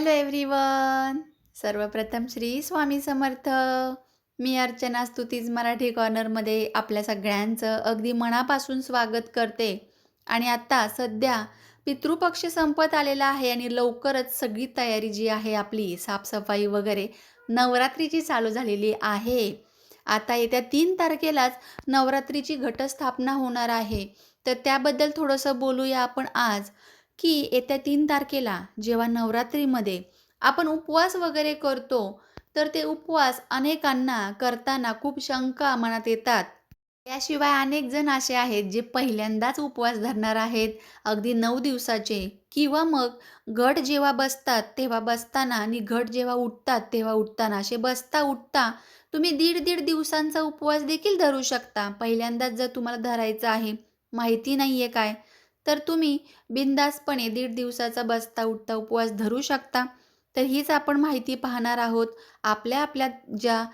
Hello everyone सर्वप्रथम श्री स्वामी समर्थ. मी अर्चना स्तुतीज मराठी कॉर्नरमध्ये आपल्या सगळ्यांचं अगदी मनापासून स्वागत करते. आणि आता सध्या पितृपक्ष संपत आलेला आहे आणि लवकरच सगळी तयारी जी आहे आपली साफसफाई वगैरे नवरात्रीची चालू झालेली आहे. आता येत्या तीन तारखेलाच नवरात्रीची घटस्थापना होणार आहे. तर त्याबद्दल थोडंसं बोलूया आपण आज. की येत्या तीन तारखेला जेव्हा नवरात्रीमध्ये आपण उपवास वगैरे करतो तर ते उपवास अनेकांना करताना खूप शंका मनात येतात. त्याशिवाय अनेक जण असे आहेत जे पहिल्यांदाच उपवास धरणार आहेत अगदी नऊ दिवसाचे. किंवा मग घट जेव्हा बसतात तेव्हा बसताना आणि घट जेव्हा उठतात तेव्हा उठताना असे बसता उठता तुम्ही दीड दीड दिवसांचा उपवास देखील धरू शकता. पहिल्यांदाच जर तुम्हाला धरायचं आहे माहिती नाही आहे काय. तर तुम्ही बिंदासपणे दीड दिवसाचा बसता उठता उपवास धरू शकता. तर हीच आपण माहिती पाहणार आहोत. आपल्या आपल्या ज्या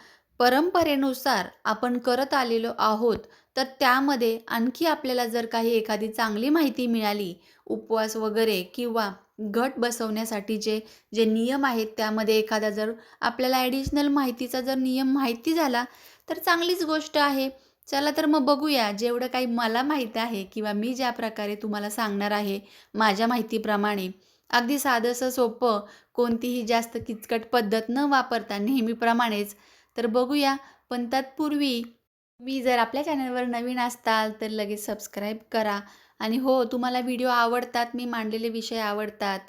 परंपरेनुसार आपण करत आलेलो आहोत तर त्यामध्ये आणखी आपल्याला जर काही एखादी चांगली माहिती मिळाली उपवास वगैरे किंवा घट बसवण्यासाठीचे जे नियम आहेत त्यामध्ये एखादा जर आपल्याला ॲडिशनल माहितीचा जर नियम माहिती झाला तर चांगलीच गोष्ट आहे. चला तर मग बघूया जेवढं काही मला माहीत आहे किंवा मी ज्या प्रकारे तुम्हाला सांगणार आहे माझ्या माहितीप्रमाणे. अगदी साधंसं सोपं कोणतीही जास्त किचकट पद्धत न वापरता नेहमीप्रमाणेच. तर बघूया पण तत्पूर्वी मी जर आपल्या चॅनलवर नवीन असताल तर लगेच सबस्क्राईब करा. आणि हो तुम्हाला व्हिडिओ आवडतात मी मांडलेले विषय आवडतात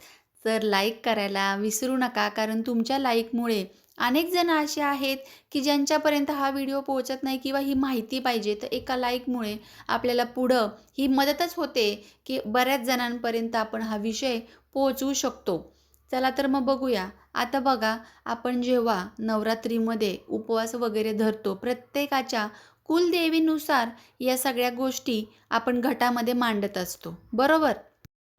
तर लाईक करायला विसरू नका कारण तुमच्या लाईकमुळे अनेक जण असे आहेत की ज्यांच्यापर्यंत हा व्हिडिओ पोहोचत नाही किंवा ही माहिती पाहिजे तर एका लाईकमुळे आपल्याला पुढं ही मदतच होते की बऱ्याच जणांपर्यंत आपण हा विषय पोहोचवू शकतो. चला तर मग बघूया. आता बघा आपण जेव्हा नवरात्रीमध्ये उपवास वगैरे धरतो प्रत्येकाच्या कुलदेवीनुसार या सगळ्या गोष्टी आपण घटामध्ये मांडत असतो. बरोबर?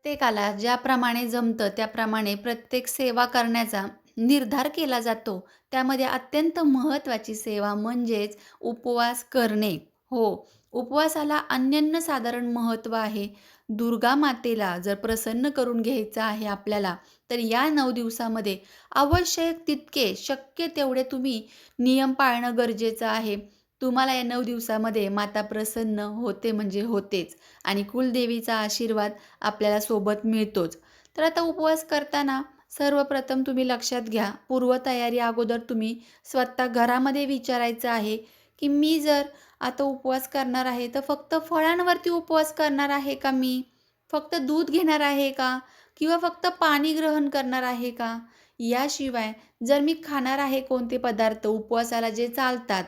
प्रत्येकाला ज्याप्रमाणे जमतं त्याप्रमाणे प्रत्येक सेवा करण्याचा निर्धार केला जातो. त्यामध्ये अत्यंत महत्त्वाची सेवा म्हणजेच उपवास करणे. हो उपवासाला अन्यन्य साधारण महत्त्व आहे. दुर्गा मातेला जर प्रसन्न करून घ्यायचं आहे आपल्याला तर या नऊ दिवसामध्ये आवश्यक तितके शक्य तेवढे तुम्ही नियम पाळणं गरजेचं आहे. तुम्हाला या नऊ दिवसामध्ये माता प्रसन्न होते म्हणजे होतेच आणि कुलदेवीचा आशीर्वाद आपल्याला सोबत मिळतोच. तर आता उपवास करताना सर्वप्रथम तुम्ही लक्षात घ्या पूर्वतयारी अगोदर तुम्ही स्वतः घरामध्ये विचारायचं आहे की मी जर आता उपवास करणार आहे तर फक्त फळांवरती उपवास करणार आहे का मी? फक्त दूध घेणार आहे का? किंवा फक्त पाणी ग्रहण करणार आहे का? याशिवाय जर मी खाणार आहे कोणते पदार्थ उपवासाला जे चालतात?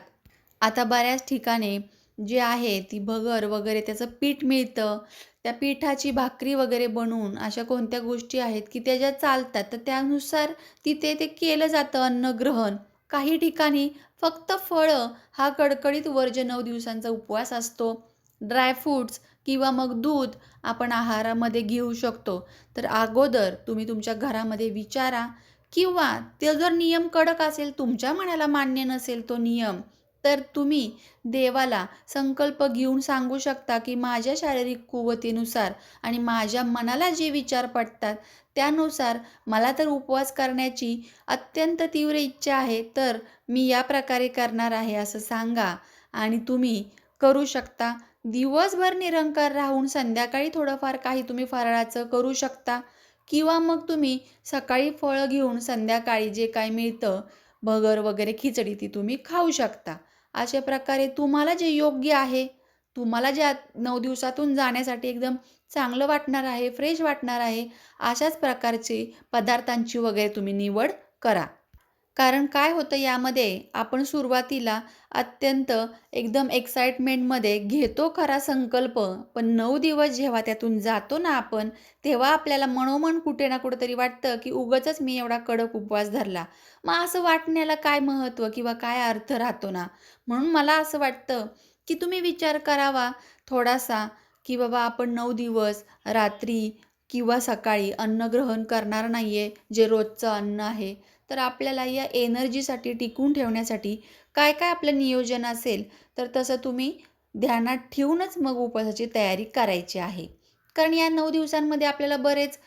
आता बऱ्याच ठिकाणी जे आहे ती भगर वगैरे त्याचं पीठ मिळतं. त्या पिठाची भाकरी वगैरे बनवून अशा कोणत्या गोष्टी आहेत की त्या ज्या चालतात तर त्यानुसार तिथे ते केलं जातं अन्नग्रहण. काही ठिकाणी फक्त फळं हा कडकडीत वर्ज नऊ दिवसांचा उपवास असतो. ड्रायफ्रूट्स किंवा मग दूध आपण आहारामध्ये घेऊ शकतो. तर अगोदर तुम्ही तुमच्या घरामध्ये विचारा किंवा ते जर नियम कडक असेल तुमच्या मनाला मान्य नसेल तो नियम तर तुम्ही देवाला संकल्प घेऊन सांगू शकता की माझ्या शारीरिक कुवतीनुसार आणि माझ्या मनाला जे विचार पडतात त्यानुसार मला तर उपवास करण्याची अत्यंत तीव्र इच्छा आहे तर मी या प्रकारे करणार आहे असं सांगा. आणि तुम्ही करू शकता. दिवसभर निरंकार राहून संध्याकाळी थोडंफार काही तुम्ही फराळाचं करू शकता. किंवा मग तुम्ही सकाळी फळं घेऊन संध्याकाळी जे काय मिळतं भगर वगैरे खिचडी ती तुम्ही खाऊ शकता. अशा प्रकारे तुम्हाला जे योग्य आहे तुम्हाला ज्या नऊ दिवसातून जाण्यासाठी एकदम चांगलं वाटणार आहे फ्रेश वाटणार आहे अशाच प्रकारचे पदार्थांची वगैरे तुम्ही निवड करा. कारण काय होतं यामध्ये आपण सुरुवातीला अत्यंत एकदम एक्साइटमेंटमध्ये घेतो खरा संकल्प पण नऊ दिवस जेव्हा त्यातून जातो ना आपण तेव्हा आपल्याला मनोमन कुठे ना कुठेतरी वाटतं की उगंच मी एवढा कडक उपवास धरला. मग असं वाटण्याला काय महत्त्व किंवा काय अर्थ राहतो ना? म्हणून मला असं वाटतं की तुम्ही विचार करावा थोडासा की बाबा आपण नऊ दिवस रात्री किंवा सकाळी अन्न ग्रहण करणार नाही आहे जे रोजचं अन्न आहे तर आपल्याला या एनर्जीसाठी टिकून ठेवण्यासाठी काय काय आपलं नियोजन असेल तर तसं तुम्ही ध्यानात ठेवूनच मग उपवासाची तयारी करायची आहे. कारण या नऊ दिवसांमध्ये आपल्याला बरेच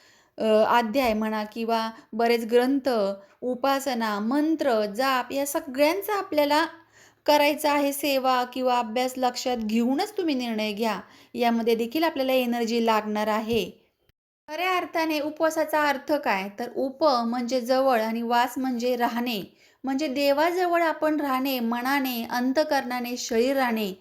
अध्याय म्हणा किंवा बरेच ग्रंथ, उपासना, मंत्र, जाप या सगळ्यांचा आपल्याला करायचा आहे सेवा किंवा अभ्यास लक्षात घेऊनच तुम्ही निर्णय घ्या. यामध्ये देखील आपल्याला एनर्जी लागणार आहे. खऱ्या अर्थाने उपवासाचा अर्थ काय? तर उप म्हणजे जवळ आणि वास म्हणजे राहणे. म्हणजे देवाजवळ आपण राहणे मनाने, अंतःकरणाने, शरीराने.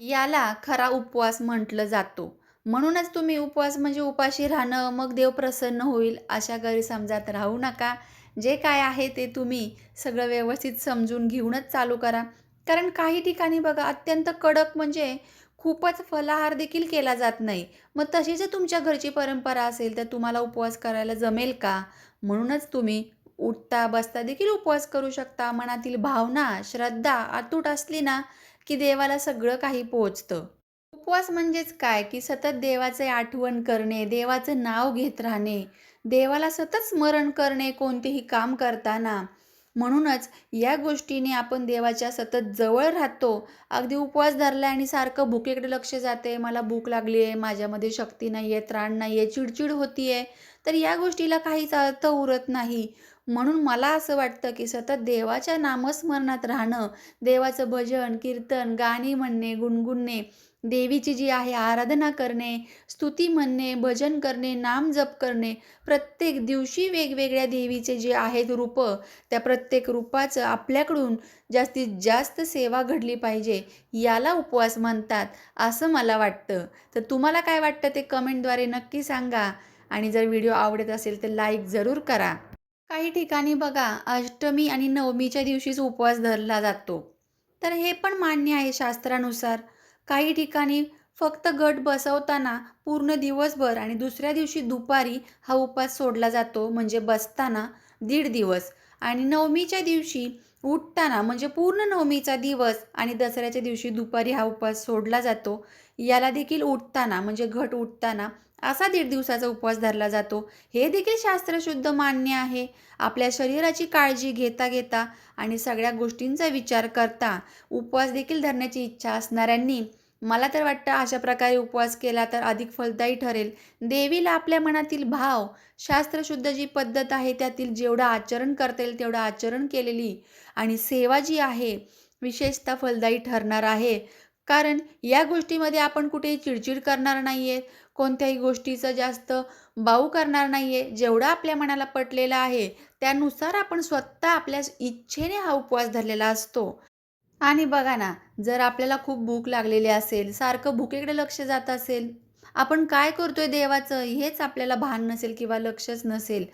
याला खरा उपवास म्हटलं जातो. म्हणूनच तुम्ही उपवास म्हणजे उपाशी राहणं, मग देव प्रसन्न होईल अशा गैरसमजात राहू नका. जे काय आहे ते तुम्ही सगळं व्यवस्थित समजून घेऊनच चालू करा. कारण काही ठिकाणी बघा अत्यंत कडक म्हणजे खूपच फलाहार देखील केला जात नाही. मग तशी जर तुमच्या घरची परंपरा असेल तर तुम्हाला उपवास करायला जमेल का? म्हणूनच तुम्ही उठता, बसता देखील उपवास करू शकता. मनातील भावना, श्रद्धा अतूट असली ना, की देवाला सगळं काही पोचतं उपवास म्हणजेच काय, की सतत देवाचे आठवण करणे, देवाचं नाव घेत राहणे, देवाला सतत स्मरण करणे कोणतेही काम करताना. म्हणूनच या गोष्टीने आपण देवाच्या सतत जवळ राहतो. अगदी उपवास धरला आणि सारखं भुकेकडे लक्ष जाते, मला भूक लागली आहे, माझ्यामध्ये शक्ती नाही आहे, त्राण नाही आहे, चिडचिड होती आहे, तर या गोष्टीला काहीच अर्थ उरत नाही. म्हणून मला असं वाटतं, की सतत देवाच्या नामस्मरणात राहणं, देवाचं भजन, कीर्तन, गाणी म्हणणे, गुणगुणणे, देवीची जी आहे आराधना करणे, स्तुती म्हणणे, भजन करणे, नाम जप करणे, प्रत्येक दिवशी वेगवेगळ्या देवीचे जे आहेत रूपं, त्या प्रत्येक रूपाचं आपल्याकडून जास्तीत जास्त सेवा घडली पाहिजे. याला उपवास म्हणतात, असं मला वाटतं. तर तुम्हाला काय वाटतं ते कमेंटद्वारे नक्की सांगा आणि जर व्हिडिओ आवडत असेल तर लाईक जरूर करा. काही ठिकाणी बघा अष्टमी आणि नवमीच्या दिवशीच उपवास धरला जातो. तर हे पण मान्य आहे शास्त्रानुसार. काही ठिकाणी फक्त घट बसवताना पूर्ण दिवसभर आणि दुसऱ्या दिवशी दुपारी हा उपवास सोडला जातो म्हणजे बसताना दीड दिवस आणि नवमीच्या दिवशी उठताना म्हणजे पूर्ण नवमीचा दिवस आणि दसऱ्याच्या दिवशी दुपारी हा उपवास सोडला जातो. याला देखील उठताना म्हणजे घट उठताना असा दीड दिवसाचा उपवास धरला जातो. हे देखील शास्त्रशुद्ध मान्य आहे. आपल्या शरीराची काळजी घेता घेता आणि सगळ्या गोष्टींचा विचार करता उपवास देखील धरण्याची इच्छा असणाऱ्यांनी मला तर वाटतं अशा प्रकारे उपवास केला तर अधिक फलदायी ठरेल. देवीला आपल्या मनातील भाव, शास्त्रशुद्ध जी पद्धत आहे त्यातील जेवढं आचरण करता येईल तेवढं आचरण केलेली आणि सेवा जी आहे विशेषतः फलदायी ठरणार आहे. कारण या गोष्टीमध्ये आपण कुठेही चिडचिड करणार नाही आहे, कोणत्याही गोष्टीचं जास्त बाऊ करणार नाही आहे. जेवढं आपल्या मनाला पटलेलं आहे त्यानुसार आपण स्वतः आपल्या इच्छेने हा उपवास धरलेला असतो. आणि बघा ना, जर आपल्याला खूप भूक लागलेली असेल, सारखं भुकेकडे लक्ष जात असेल, आपण काय करतोय देवाचं हेच आपल्याला भान नसेल किंवा लक्षच नसेल,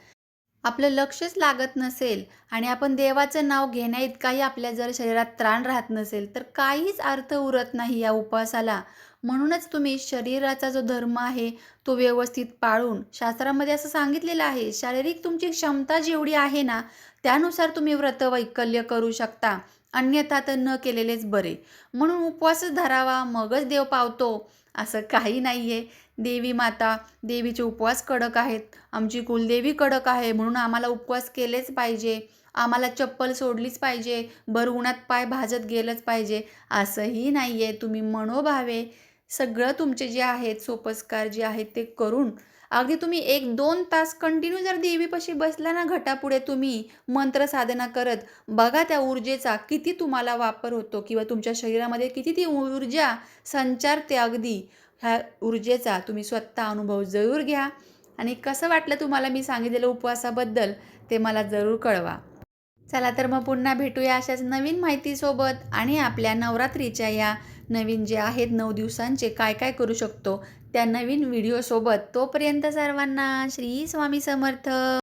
आपलं लक्षच लागत नसेल आणि आपण देवाचं नाव घेण्याइतकाही आपल्या जर शरीरात त्राण राहत नसेल, तर काहीच अर्थ उरत नाही या उपवासाला. म्हणूनच तुम्ही शरीराचा जो धर्म आहे, तो व्यवस्थित पाळून शास्त्रामध्ये असं सांगितलेलं आहे, शारीरिक तुमची क्षमता जेवढी आहे ना, त्यानुसार तुम्ही व्रत वैकल्य करू शकता. अन्यथा तर न केलेलेच बरे. म्हणून उपवासच धरावा, मगच देव पावतो, असं काही नाही आहे. देवी माता, देवीचे उपवास कडक आहेत. आमची कुलदेवी कडक आहे, म्हणून आम्हाला उपवास केलेच पाहिजे. आम्हाला चप्पल सोडलीच पाहिजे, भर उन्हात पाय भाजत गेलंच पाहिजे, असंही नाही आहे. तुम्ही मनोभावे सगळं तुमचे जे आहेत सोपस्कार जे आहेत ते करून अगदी तुम्ही 1-2 तास कंटिन्यू जर देवीपाशी बसला ना घटापुढे तुम्ही मंत्र साधना करत, बघा त्या ऊर्जेचा किती तुम्हाला वापर होतो किंवा तुमच्या शरीरामध्ये किती ती ऊर्जा संचारते अगदी. ह्या ऊर्जेचा तुम्ही स्वतः अनुभव जरूर घ्या आणि कसं वाटलं तुम्हाला मी सांगितलेलं उपवासाबद्दल ते मला जरूर कळवा. चला तर मग पुन्हा भेटूया अशाच नवीन माहितीसोबत आणि आपल्या नवरात्रीच्या या नवीन जे आहेत नऊ दिवसांचे काय काय करू शकतो त्या नवीन व्हिडिओसोबत. तोपर्यंत सर्वांना श्री स्वामी समर्थ.